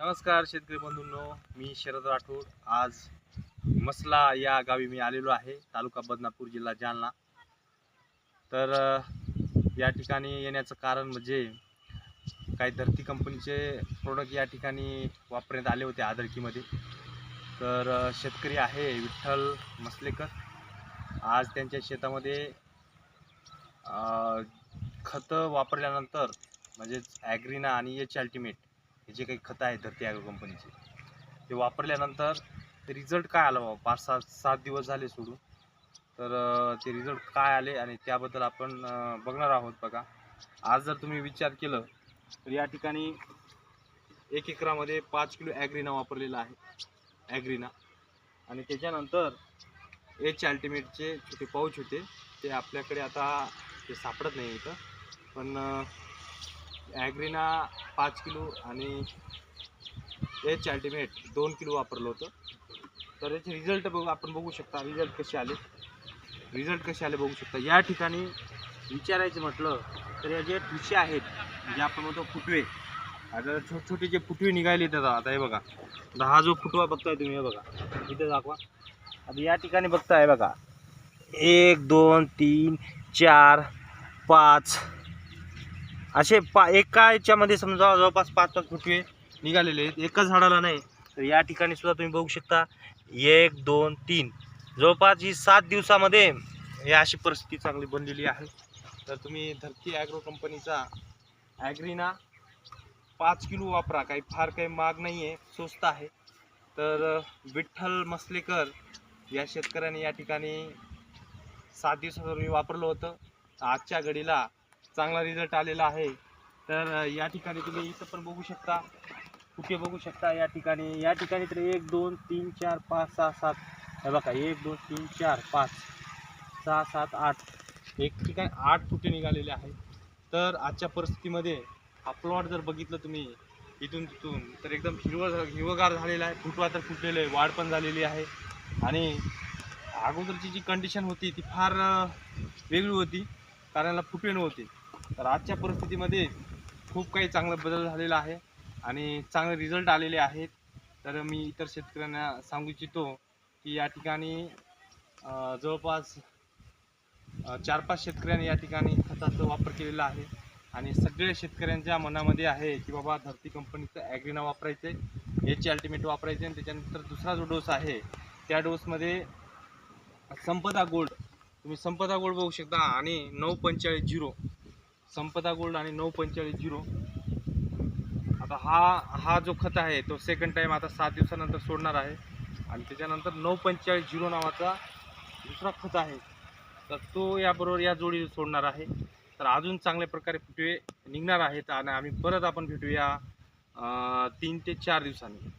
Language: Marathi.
नमस्कार शेतकरी बंधूंनो मी शरद राठोड. आज मसला या गावी मी आलेलो आहे तालुका बदनापूर जिल्हा जालना. तर या ठिकाणी येण्याचं कारण म्हणजे काही धरती कंपनीचे प्रोडक्ट या ठिकाणी वापरण्यात आले होते आदरकीमध्ये. तर शेतकरी आहे विठ्ठल मसलेकर. आज त्यांच्या शेतामध्ये खतं वापरल्यानंतर म्हणजेच ॲग्रिना आणि एच अल्टिमेट हे जे काही खतं आहेत धरती ॲग्रो कंपनीचे. ते वापरल्यानंतर ते रिझल्ट काय आला बाबा? पाच सात सात दिवस झाले सोडून. तर ते रिझल्ट काय आले आणि त्याबद्दल आपण बघणार आहोत बघा. आज जर तुम्ही विचार केलं तर या ठिकाणी एक एकरामध्ये पाच किलो ॲग्रिना वापरलेला आहे. ॲग्रिना. आणि त्याच्यानंतर एच अल्टिमेटचे छोटे पाऊच होते. ते आपल्याकडे आता ते सापडत नाही इथं. पण ॲग्रिना पाच किलो आणि एच अल्टिमेट दोन किलो वापरलं होतं. तर याचे रिझल्ट बघू आपण बघू शकता रिझल्ट कसे आले. रिझल्ट कसे आले बघू शकता. या ठिकाणी विचारायचं म्हटलं तर या जे ठुसे आहेत जे आपण म्हणतो फुटवे आता छोटे छोटे जे फुटवे निघाले दादा आता हे बघा. आता हा जो फुटवा बघताय तुम्ही हे बघा. इथे दाखवा. आता या ठिकाणी बघताय बघा. एक दोन तीन चार पाच असे पा एका याच्यामध्ये समजा जवळपास पाच पाच फुटवे निघालेले आहेत. एका झाडाला नाही तर या ठिकाणी सुद्धा तुम्ही बघू शकता एक दोन तीन. जवळपास ही सात दिवसामध्ये ही अशी परिस्थिती चांगली बनलेली आहे. तर तुम्ही धरती ॲग्रो कंपनीचा ॲग्रीना पाच किलो वापरा. काही फार काही महाग नाही आहे स्वस्त आहे. तर विठ्ठल मसलेकर या शेतकऱ्याने या ठिकाणी सात दिवसापूर्वी वापरलं होतं. आजच्या घडीला चांगला रिझल्ट आलेला आहे. तर या ठिकाणी तुम्ही इथं पण बघू शकता. कुठे बघू शकता या ठिकाणी? या ठिकाणी तर एक दोन तीन चार पाच सहा सात. हे बघा एक दोन तीन चार पाच सहा सात आठ. एक ठिकाणी आठ फुटे निघालेले आहेत. तर आजच्या परिस्थितीमध्ये हा प्लॉट जर बघितलं तुम्ही इथून तिथून तर एकदम हिरवं हिरवगार झालेला आहे. फुटवा तर फुटलेलं आहे वाढ पण झालेली आहे. आणि अगोदरची जी कंडिशन होती ती फार वेगळी होती. कारण याला फुटवे नव्हते. तर आजच्या परिस्थितीमध्ये खूप काही चांगला बदल झालेला आहे आणि चांगले रिझल्ट आलेले आहेत. तर मी इतर शेतकऱ्यांना सांगू इच्छितो की या ठिकाणी जवळपास चार पाच शेतकऱ्यांनी या ठिकाणी खताचा वापर केलेला आहे. आणि सगळ्या शेतकऱ्यांच्या मनामध्ये आहे की बाबा धरती कंपनीचं ॲग्रिना वापरायचं आहे याची अल्टिमेट वापरायचे आणि त्याच्यानंतर दुसरा जो डोस आहे त्या डोसमध्ये संपदा गोल्ड तुम्ही संपदा गोल्ड बघू शकता आणि नऊ पंचेचाळीस झिरो संपदा गोल्ड आणि नऊ पंचेचाळीस झिरो. आता हा हा जो खत आहे तो सेकंड टाईम आता सात दिवसानंतर सोडणार आहे. आणि त्याच्यानंतर नऊ पंचेचाळीस झिरो नावाचा दुसरा खत आहे. तर तो याबरोबर या जोडी सोडणार आहे. तर अजून चांगल्या प्रकारे फुटवे निघणार आहेत आणि आम्ही परत आपण भेटूया तीन ते चार दिवसांनी.